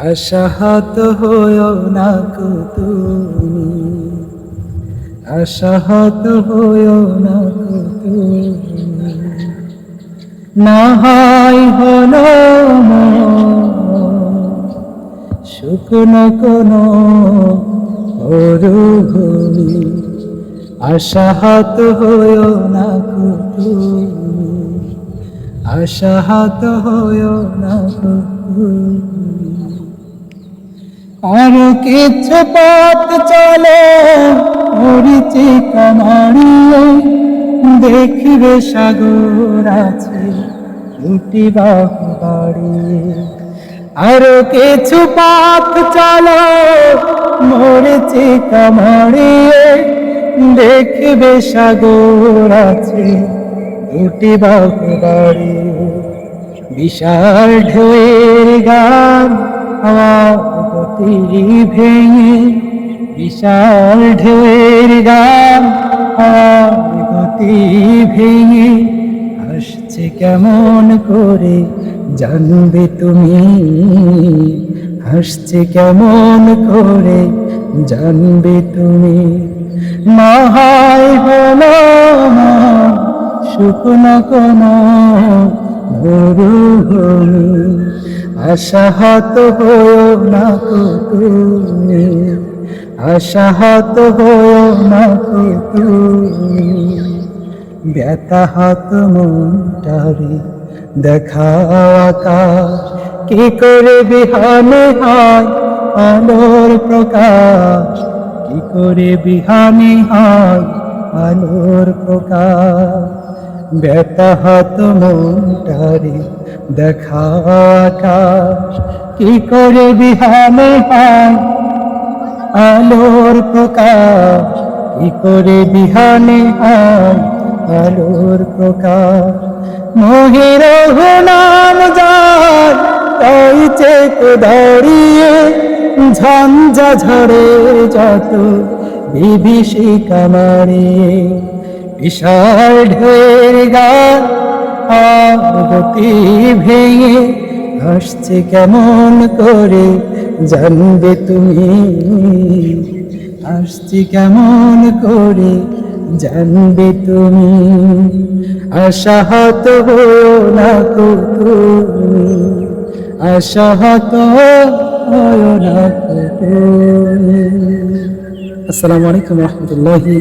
আশাহত হয়েও না কো তুমি। আশাহত হয়েও না কো তুমি। না হয় হলো শুকনো কোনো মরুভূমি। আশাহত হয়েও না কো তুমি। আশাহত হয়েও না কো আর কিছু পথ চলে, মরিচি কামাড়িয়ে দেখবে সাগর আছে দুটি বাহু বাড়িয়ে। আর কিছু পথ চলো, মরিচি কামাড়িয়ে দেখবে সাগর আছে দুটি বাহু বাড়িয়ে। বিশাল গান আমার ভেঙে বিশাল ঢেউয়ের গান গতি ভেঙে আসছে কেমন করে জানবে তুমি? হাসছে কেমন করে জানবে তুমি? মহাই না শুকনো কোনো মরুভূমি আশাহত হয়েও না তুমি। আশাহত হয়েও না তুমি। ব্যথাহত মনটারে দেখাও আকাশ। কি করে বিহানে হয় আলোর প্রকাশ? কি করে বিহানে হয় আলোর প্রকাশ? ব্যথাহত মনটারে দেখা আকাশ, কি করে বিহানে হয় আলোর প্রকাশ, কি করে বিহানে হয় আলোর প্রকাশ, মহির নাম যার, তাই চেক দাঁড়িয়ে ঝঞ্ঝা ঝড়ে যত বিভীষিকা মারিয়ে বিশাল ঢের আর গতি ভেঙে হাসছে কেমন করে জানবে তুমি? আসছি কেমন করে জানবে তুমি? আশাহত হয়েও না কো তুমি আশাহত হয়েও না কো আসসালামু আলাইকুম রহমতুল্লাহি